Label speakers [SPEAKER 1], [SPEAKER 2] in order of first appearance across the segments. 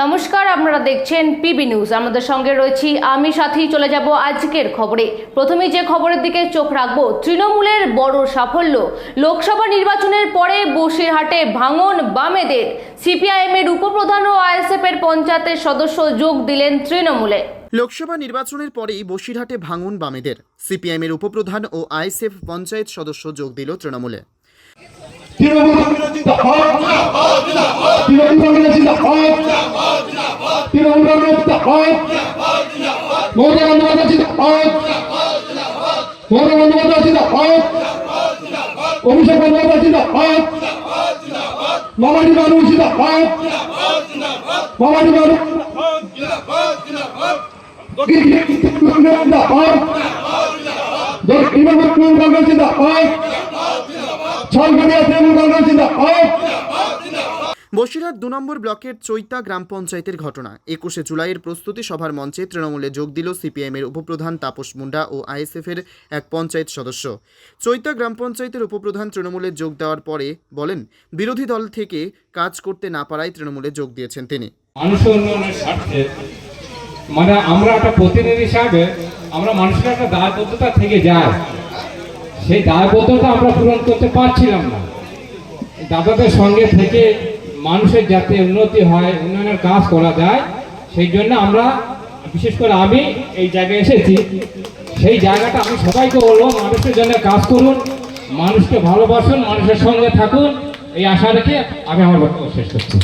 [SPEAKER 1] নমস্কার, আপনারা দেখছেন পিবি নিউজ আমাদের সঙ্গে রয়েছি আমি সাথী, চলে যাব আজকের খবরে। প্রথমেই যে খবরের দিকে চোখ রাখব, তৃণমূলের বড় সাফল্য। লোকসভা নির্বাচনের পরে বসিরহাটে ভাঙন বামেদের। সিপিআইএম এর উপপ্রধান ও আইএসএফ এর পঞ্চায়েতের সদস্য যোগ দিলেন তৃণমূলে।
[SPEAKER 2] লোকসভা নির্বাচনের পরেই বসিরহাটে ভাঙন বামেদের। সিপিআইএমের উপপ্রধান ও আইএসএফ পঞ্চায়েত সদস্য যোগ দিল তৃণমূলে।
[SPEAKER 3] তৃণমূল তৃণমূল জিন্দাবাদ। তৃণমূল জিন্দাবাদ। মমতা বন্দ্যোপাধ্যায় মমতা বন্দ্যোপাধ্যায় অভিষেক বন্দ্যোপাধ্যায় মামাটি মানুষ মামাটি মানুষ তৃণমূল কংগ্রেস জিন্দাবাদ তৃণমূল কংগ্রেস জিন্দাবাদ।
[SPEAKER 2] বসিরহাট দু নম্বর ব্লকের চৈতা গ্রাম পঞ্চায়েতের ঘটনা। একুশে জুলাইয়ের প্রস্তুতি সভার মঞ্চে তৃণমূলে যোগ দিল সিপিআইএমের উপপ্রধান তাপস মুন্ডা ও আইএসএফের এক পঞ্চায়েত সদস্য। চৈতা গ্রাম পঞ্চায়েতের উপপ্রধান তৃণমূলে যোগ দেওয়ার পরে বলেন বিরোধী দল থেকে কাজ করতে না পারায় তৃণমূলে যোগ দিয়েছেন তিনি।
[SPEAKER 4] মানুষের উন্নয়নের স্বার্থে মানে আমরা একটা প্রতিনিধি হিসাবে আমরা মানুষের একটা দায়বদ্ধতা থেকে যায় সেই দায়বদ্ধতা আমরা পূরণ করতে পারছিলাম না। দাদাদের সঙ্গে থেকে মানুষের যাতে উন্নতি হয়, উন্নয়নের কাজ করা যায়, সেই জন্য আমরা, বিশেষ করে আমি এই জায়গায় এসেছি। সেই জায়গাটা আমি সবাইকে বলব, মানুষের জন্য কাজ করুন, মানুষকে ভালোবাসুন, মানুষের সঙ্গে থাকুন। এই আশা রেখে আমি আমার বক্তব্য শেষ করছি।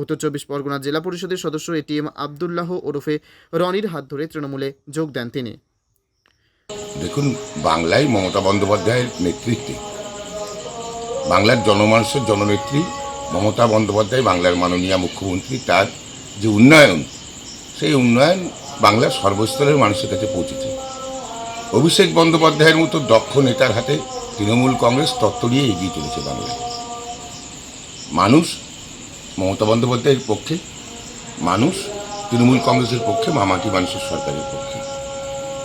[SPEAKER 2] উত্তর চব্বিশ পরগনা জেলা পরিষদের সদস্য এটিএম আবদুল্লাহ ওরফে রনির হাত ধরে তৃণমূলে যোগ দেন তিনি।
[SPEAKER 5] দেখুন, বাংলায় মমতা বন্দ্যোপাধ্যায়ের নেতৃত্বে। বাংলার জনমানুষের জননেত্রী মমতা বন্দ্যোপাধ্যায়, বাংলার মাননীয় মুখ্যমন্ত্রী, তার যে উন্নয়ন, সেই উন্নয়ন বাংলার সর্বস্তরের মানুষের কাছে পৌঁছেছে। অভিষেক বন্দ্যোপাধ্যায়ের মতো দক্ষ নেতার হাতে তৃণমূল কংগ্রেস তত্ত্ব নিয়ে এগিয়ে চলেছে বাংলায়। মানুষ মমতা বন্দ্যোপাধ্যায়ের পক্ষে, মানুষ তৃণমূল কংগ্রেসের পক্ষে, মামাটি মানুষের সরকারের পক্ষে।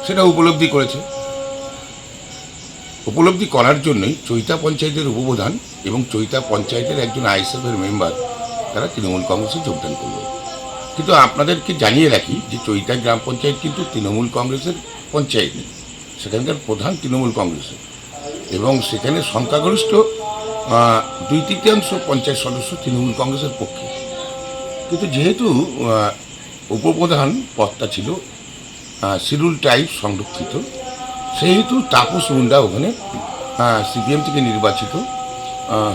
[SPEAKER 5] সেটা উপলব্ধি করেছে। উপলব্ধি করার জন্যই চৈতা পঞ্চায়েতের উপপ্রধান এবং চৈতা পঞ্চায়েতের একজন আইএসএফের মেম্বার তারা তৃণমূল কংগ্রেসে যোগদান করল কিন্তু আপনাদেরকে জানিয়ে রাখি যে চৈতা গ্রাম পঞ্চায়েত কিন্তু তৃণমূল কংগ্রেসের পঞ্চায়েত সেখানকার প্রধান তৃণমূল কংগ্রেসের। এবং সেখানে সংখ্যাগরিষ্ঠ দুই তৃতীয়াংশ পঞ্চায়েত সদস্য তৃণমূল কংগ্রেসের পক্ষে। কিন্তু যেহেতু উপপ্রধান পদটা ছিল শিডিউল টাইপ সংরক্ষিত সেহেতু তাপস মুন্ডা ওখানে সিপিএম থেকে নির্বাচিত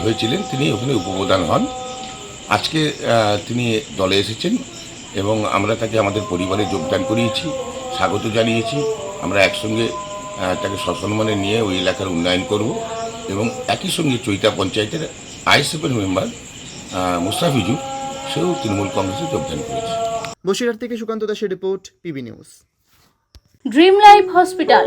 [SPEAKER 5] হয়েছিলেন। তিনি ওখানে উপপ্রধান হন। আজকে তিনি দলে এসেছেন এবং আমরা তাকে আমাদের পরিবারে যোগদান করিয়েছি স্বাগত জানিয়েছি। আমরা একসঙ্গে তাকে সসম্মানে নিয়ে ওই এলাকার উন্নয়ন করব এবং একই সঙ্গে চৈতা পঞ্চায়েতের আইএসএফের মেম্বার মুস্তাফিজুর সেও তৃণমূল কংগ্রেসে যোগদান করেছে।
[SPEAKER 2] বসিরহাট থেকে সুকান্ত দাসের report PB news.
[SPEAKER 1] Dream life hospital.